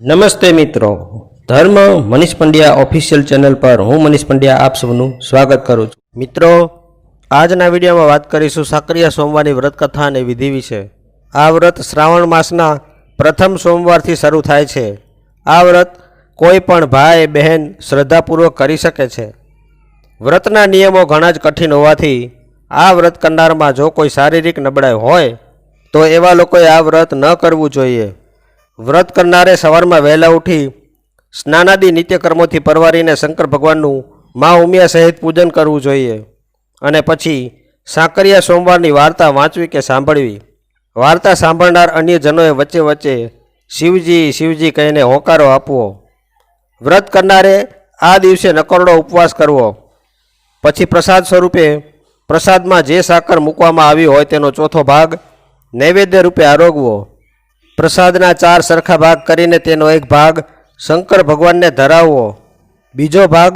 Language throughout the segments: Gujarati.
નમસ્તે મિત્રો. ધર્મ મનીષ પંડ્યા ઓફિશિયલ ચેનલ પર હું મનીષ પંડ્યા આપ સૌનું સ્વાગત કરું છું. મિત્રો, આજના વિડીયોમાં વાત કરીશું સાકરિયા સોમવારની વ્રત કથા અને વિધિ વિશે. આ વ્રત શ્રાવણ માસના પ્રથમ સોમવારથી શરૂ થાય છે. આ વ્રત કોઈ પણ ભાઈ, બહેન શ્રદ્ધાપૂર્વક કરી શકે છે. વ્રતના નિયમો ઘણા જ કઠિન હોવાથી આ વ્રત કરનારમાં જો કોઈ શારીરિક નબળાઈ હોય, તો એવા લોકોએ આ વ્રત ન કરવું જોઈએ. વ્રત કરનારે સવારમાં વહેલા ઉઠી સ્નાનાદિ નિત્યકર્મોથી પરવારીને શંકર ભગવાનનું મા ઉમિયા સહિત પૂજન કરવું જોઈએ અને પછી સાંકરિયા સોમવારની વાર્તા વાંચવી કે સાંભળવી. વાર્તા સાંભળનાર અન્ય જનોએ વચ્ચે વચ્ચે શિવજી શિવજી કહીને હોકારો આપવો. વ્રત કરનારે આ દિવસે નકરડો ઉપવાસ કરવો. પછી પ્રસાદ સ્વરૂપે પ્રસાદમાં જે સાકર મૂકવામાં આવી હોય તેનો ચોથો ભાગ નૈવેદ્ય રૂપે આરોગવો. પ્રસાદના ચાર સરખા ભાગ કરીને તેનો એક ભાગ શંકર ભગવાનને ધરાવવો. બીજો ભાગ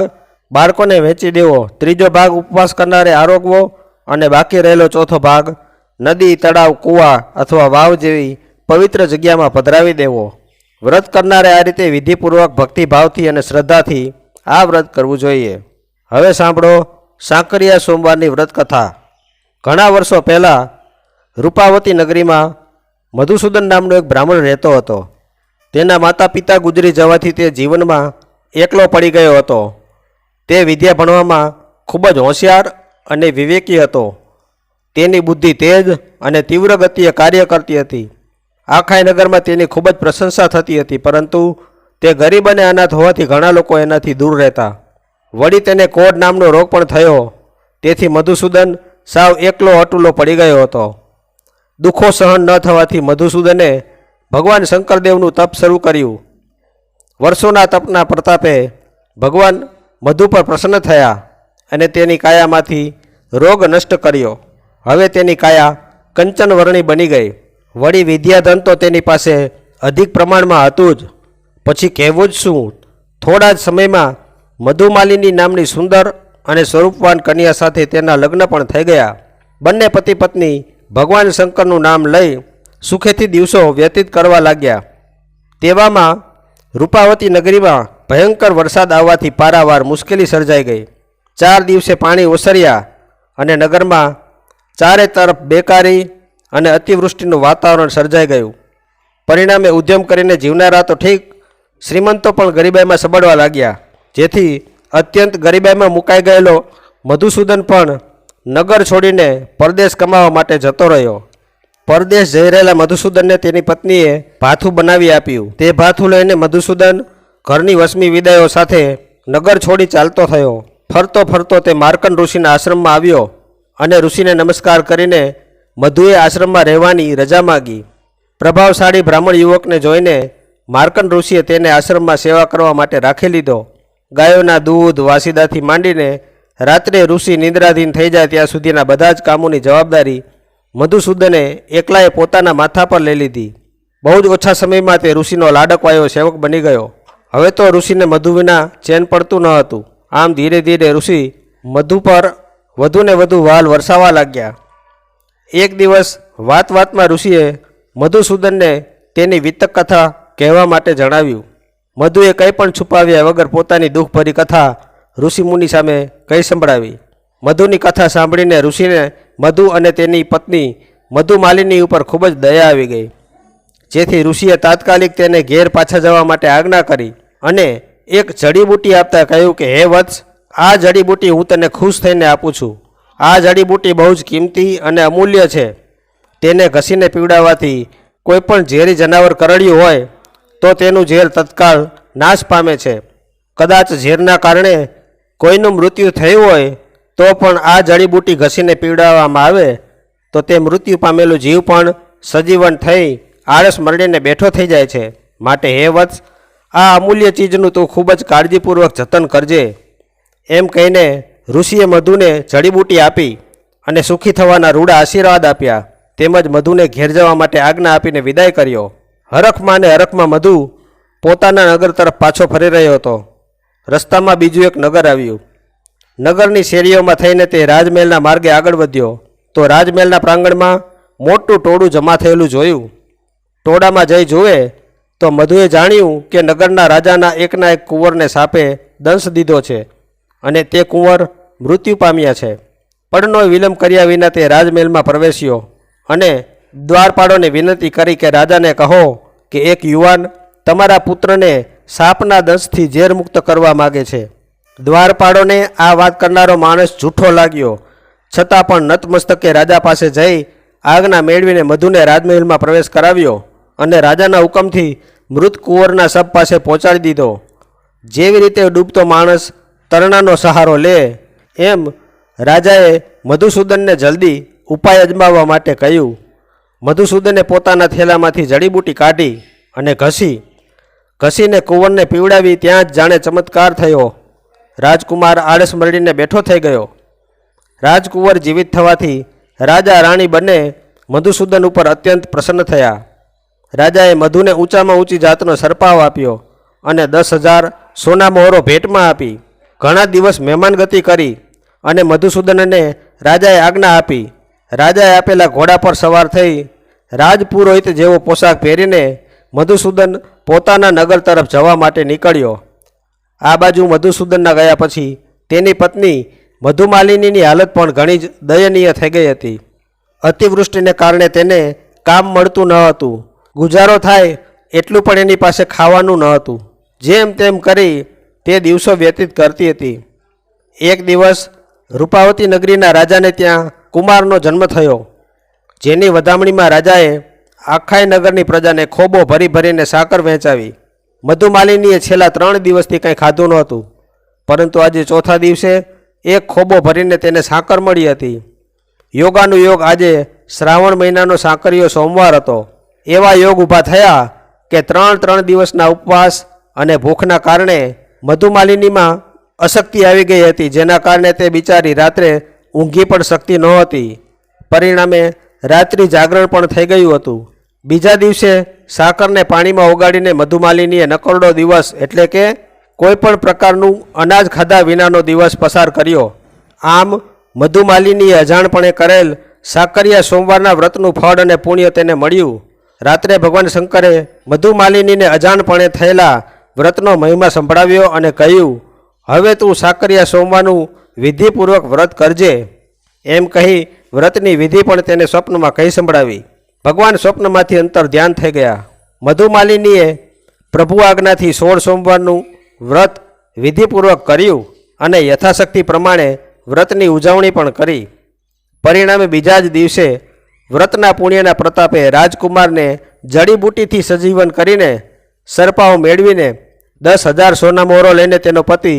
બાળકોને વેચી દેવો. ત્રીજો ભાગ ઉપવાસ કરનારે આરોગવો અને બાકી રહેલો ચોથો ભાગ નદી, તળાવ, કૂવા અથવા વાવ જેવી પવિત્ર જગ્યામાં પધરાવી દેવો. વ્રત કરનારે આ રીતે વિધિપૂર્વક ભક્તિભાવથી અને શ્રદ્ધાથી આ વ્રત કરવું જોઈએ. હવે સાંભળો સાંકરિયા સોમવારની વ્રત કથા ઘણા વર્ષો પહેલાં રૂપાવતી નગરીમાં મધુસૂદન નામનો એક બ્રાહ્મણ રહેતો હતો. તેના માતા પિતા ગુજરી જવાથી તે જીવનમાં એકલો પડી ગયો હતો. તે વિદ્યા ભણવામાં ખૂબ જ હોશિયાર અને વિવેકી હતો. તેની બુદ્ધિ તેજ અને તીવ્ર ગતિએ કાર્ય કરતી હતી. આખાઈ નગરમાં તેની ખૂબ જ પ્રશંસા થતી હતી, પરંતુ તે ગરીબ અને અનાથ હોવાથી ઘણા લોકો એનાથી દૂર રહેતા. વળી તેને કોડ નામનો રોગ પણ થયો. તેથી મધુસૂદન સાવ એકલો અટુલો પડી ગયો હતો. દુઃખો સહન ન થવાથી મધુસૂદને ભગવાન શંકરદેવનું તપ શરૂ કર્યું. વર્ષોના તપના પ્રતાપે ભગવાન મધુ પર પ્રસન્ન થયા અને તેની કાયામાંથી રોગ નષ્ટ કર્યો. હવે તેની કાયા કંચનવર્ણી બની ગઈ. વળી વિદ્યાધન તો તેની પાસે અધિક પ્રમાણમાં હતું જ. પછી કહેવું જ શું? થોડા જ સમયમાં મધુમાલિની નામની સુંદર અને સ્વરૂપવાન કન્યા સાથે તેના લગ્ન પણ થઈ ગયા. બંને પતિ પત્ની ભગવાન શંકરનું નામ લઈ સુખેથી દિવસો વ્યતીત કરવા લાગ્યા. તેવામાં રૂપાવતી નગરીમાં ભયંકર વરસાદ આવવાથી પારાવાર મુશ્કેલી સર્જાઈ ગઈ. ચાર દિવસે પાણી ઓસર્યા અને નગરમાં ચારે તરફ બેકારી અને અતિવૃષ્ટિનું વાતાવરણ સર્જાઈ ગયું. પરિણામે ઉદ્યમ કરીને જીવનારા તો ઠીક, શ્રીમંતો પણ ગરીબાઈમાં સબડવા લાગ્યા. જેથી અત્યંત ગરીબાઈમાં મુકાઈ ગયેલો મધુસૂદન પણ નગર છોડીને પરદેશ કમાવા માટે જતો રહ્યો. પરદેશ જઈ રહેલા મધુસૂદનને તેની પત્નીએ ભાથું બનાવી આપ્યું. તે ભાથું લઈને મધુસૂદન ઘરની વસમી વિદાયો સાથે નગર છોડી ચાલતો થયો. ફરતો ફરતો તે માર્કન ઋષિના આશ્રમમાં આવ્યો અને ઋષિને નમસ્કાર કરીને મધુએ આશ્રમમાં રહેવાની રજા માગી. પ્રભાવશાળી બ્રાહ્મણ યુવકને જોઈને માર્કન ઋષિએ તેને આશ્રમમાં સેવા કરવા માટે રાખી લીધો. ગાયોના દૂધ, વાસીદાથી માંડીને રાત્રે ઋષિ નિંદ્રાધીન થઈ જાય ત્યાં સુધીના બધા જ કામોની જવાબદારી મધુસૂદને એકલાએ પોતાના માથા પર લઈ લીધી. બહુ જ ઓછા સમયમાં તે ઋષિનો લાડકવાયો સેવક બની ગયો. હવે તો ઋષિને મધુ વિના ચેન પડતું ન હતું. આમ ધીરે ધીરે ઋષિ મધુ પર વધુને વધુ વાલ વરસાવા લાગ્યા. એક દિવસ વાત વાતમાં ઋષિએ મધુસૂદનને તેની વિતક કથા કહેવા માટે જણાવ્યું. મધુએ કંઈ પણ છુપાવ્યા વગર પોતાની દુઃખભરી કથા ઋષિમુનિ સામે કહી સંભળાવી? મધુની કથા સાંભળીને ઋષિને મધુ અને તેની પત્ની મધુમાલિની ઉપર ખૂબ જ દયા આવી ગઈ. જેથી ઋષિએ તાત્કાલિક તેને ઘેર પાછા જવા માટે આજ્ઞા કરી અને એક જડીબૂટી આપતા કહ્યું કે, હે વત્સ, આ જડીબૂટી હું તને ખુશ થઈને આપું છું. આ જડીબૂટી બહુ જ કિંમતી અને અમૂલ્ય છે. તેને ઘસીને પીવડાવવાથી કોઈપણ ઝેરી જનાવર કરડ્યું હોય, તો તેનું ઝેર તત્કાળ નાશ પામે છે. કદાચ ઝેરના કારણે કોઈનું મૃત્યુ થયું હોય, તો પણ આ જડીબૂટી ઘસીને પીવડાવવામાં આવે, તો તે મૃત્યુ પામેલું જીવ પણ સજીવન થઈ, આળસ મરડીને બેઠો થઈ જાય છે. માટે હે વત્સ, આ અમૂલ્ય ચીજનું તું ખૂબ જ કાળજીપૂર્વક જતન કરજે. એમ કહીને ઋષિએ મધુને જડીબૂટી આપી અને સુખી થવાના રૂડા આશીર્વાદ આપ્યા. તેમજ મધુને ઘેર જવા માટે આજ્ઞા આપીને વિદાય કર્યો. હરખમાં અને હરખમાં મધુ પોતાના નગર તરફ પાછો ફરી રહ્યો હતો. રસ્તામાં બીજું એક નગર આવ્યું. નગરની શેરીઓમાં થઈને તે રાજમહેલના માર્ગે આગળ વધ્યો. તો રાજમહેલના પ્રાંગણમાં મોટું ટોળું જમા થયેલું જોયું. ટોળામાં જઈ જુએ તો મધુએ જાણ્યું કે નગરના રાજાના એકના એક કુંવરને સાપે દંશ દીધો છે અને તે કુંવર મૃત્યુ પામ્યા છે. પળનો વિલંબ કર્યા વિના તે રાજમહેલમાં પ્રવેશ્યો અને દ્વારપાળોને વિનંતી કરી કે, રાજાને કહો કે એક યુવાન તમારા પુત્રને સાપના દંશથી ઝેરમુક્ત કરવા માગે છે. દ્વારપાળોને આ વાત કરનારો માણસ જૂઠો લાગ્યો. છતાં પણ નતમસ્તકે રાજા પાસે જઈ આજ્ઞા મેળવીને મધુને રાજમહેલમાં પ્રવેશ કરાવ્યો અને રાજાના હુકમથી મૃત કુંવરના સબ પાસે પહોંચાડી દીધો. જેવી રીતે ડૂબતો માણસ તરણાનો સહારો લે, એમ રાજાએ મધુસૂદનને જલ્દી ઉપાય અજમાવવા માટે કહ્યું. મધુસૂદને પોતાના થેલામાંથી જડીબૂટી કાઢી અને ઘસી ઘસીને કુંવરને પીવડાવી ત્યાં જ જાણે ચમત્કાર થયો. રાજકુમાર આળસ મરડીને બેઠો થઈ ગયો. રાજકુંવર જીવિત થવાથી રાજા રાણી બંને મધુસૂદન ઉપર અત્યંત પ્રસન્ન થયા. રાજાએ મધુને ઊંચામાં ઊંચી જાતનો સરપાવ આપ્યો અને દસ હજાર સોના મોહરો ભેટમાં આપી. ઘણા દિવસ મહેમાનગતિ કરી અને મધુસૂદનને રાજાએ આજ્ઞા આપી. રાજાએ આપેલા ઘોડા પર સવાર થઈ રાજપુરોહિત જેવો પોશાક પહેરીને મધુસૂદન પોતાના નગર તરફ જવા માટે નીકળ્યો. આ બાજુ મધુસૂદનના ગયા પછી તેની પત્ની મધુમાલિનીની હાલત પણ ઘણી જ દયનીય થઈ ગઈ હતી. અતિવૃષ્ટિને કારણે તેને કામ મળતું ન હતું. ગુજારો થાય એટલું પણ એની પાસે ખાવાનું ન હતું. જેમ તેમ કરી તે દિવસો વ્યતીત કરતી હતી. એક દિવસ રૂપાવતી નગરીના રાજાને ત્યાં કુમારનો જન્મ થયો. જેની વધામણીમાં રાજાએ આખાય નગરની પ્રજાને ખોબો ભરી ભરીને સાકર વહેંચાવી. મધુમાલિનીએ છેલ્લા ત્રણ દિવસથી કંઈ ખાધું નહોતું, પરંતુ આજે ચોથા દિવસે એક ખોબો ભરીને તેને સાકર મળી હતી. યોગાનુયોગ આજે શ્રાવણ મહિનાનો સાકરીયો સોમવાર હતો. એવા યોગ ઊભા થયા કે ત્રણ ત્રણ દિવસના ઉપવાસ અને ભૂખના કારણે મધુમાલિનીમાં અશક્તિ આવી ગઈ હતી, જેના કારણે તે બિચારી રાત્રે ઊંઘી પણ શકતી નહોતી. પરિણામે રાત્રિ જાગરણ પણ થઈ ગયું હતું. બીજા દિવસે સાકરને પાણીમાં ઓગાળીને મધુમાલિનીએ નકરડો દિવસ એટલે કે કોઈ પણ પ્રકારનું અનાજ ખાધા વિનાનો દિવસ પસાર કર્યો. આમ મધુમાલિનીએ અજાણપણે કરેલ સાકરિયા સોમવારના વ્રતનું ફળ અને પુણ્ય તેને મળ્યું. રાત્રે ભગવાન શંકરે મધુમાલિનીને અજાણપણે થયેલા વ્રતનો મહિમા સંભળાવ્યો અને કહ્યું, હવે તું સાકરિયા સોમવારનું વિધિપૂર્વક વ્રત કરજે. એમ કહી વ્રતની વિધિ પણ તેને સ્વપ્નમાં કહી સંભળાવી. ભગવાન સ્વપ્નમાંથી અંતર ધ્યાન થઈ ગયા. મધુમાલિનીએ પ્રભુ આજ્ઞાથી સોળ સોમવારનું વ્રત વિધિપૂર્વક કર્યું અને યથાશક્તિ પ્રમાણે વ્રતની ઉજવણી પણ કરી. પરિણામે બીજા જ દિવસે વ્રતના પુણ્યના પ્રતાપે રાજકુમારને જડીબૂટીથી સજીવન કરીને સરપાઓ મેળવીને દસ હજાર સોના મોહરો લઈને તેનો પતિ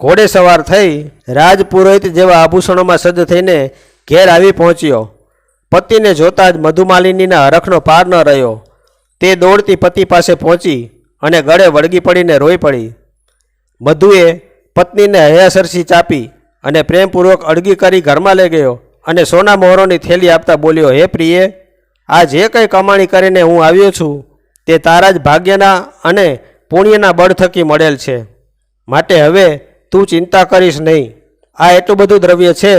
ઘોડે સવાર થઈ રાજપુરોહિત જેવા આભૂષણોમાં સજ્જ થઈને ઘેર આવી પહોંચ્યો. પતિને જોતાં જ મધુમાલિનીના હરખનો પાર ન રહ્યો. તે દોડતી પતિ પાસે પહોંચી અને ગળે વળગી પડીને રોઈ પડી. મધુએ પત્નીને હયાસરસી ચાપી અને પ્રેમપૂર્વક અડગી કરી ઘરમાં લઈ ગયો અને સોના મોહરોની થેલી આપતા બોલ્યો, હે પ્રિયે, આ જે કંઈ કમાણી કરીને હું આવ્યો છું, તે તારા જ ભાગ્યના અને પુણ્યના બળ થકી મળેલ છે. માટે હવે તું ચિંતા કરીશ નહીં. આ એટલું બધું દ્રવ્ય છે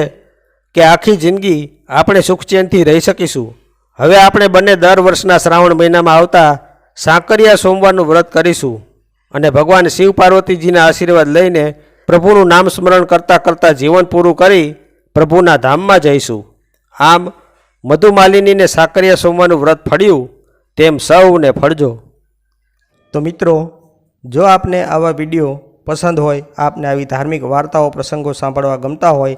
કે આખી જિંદગી આપણે સુખચેનથી રહી શકીશું. હવે આપણે બંને દર વર્ષના શ્રાવણ મહિનામાં આવતા સાંકરિયા સોમવારનું વ્રત કરીશું અને ભગવાન શિવ પાર્વતીજીના આશીર્વાદ લઈને પ્રભુનું નામ સ્મરણ કરતાં કરતાં જીવન પૂરું કરી પ્રભુના ધામમાં જઈશું. આમ મધુમાલિનીને સાકરિયા સોમવારનું વ્રત ફળ્યું તેમ સૌને ફળજો. તો મિત્રો, જો આપને આવા વીડિયો પસંદ હોય, આપને આવી ધાર્મિક વાર્તાઓ, પ્રસંગો સાંભળવા ગમતા હોય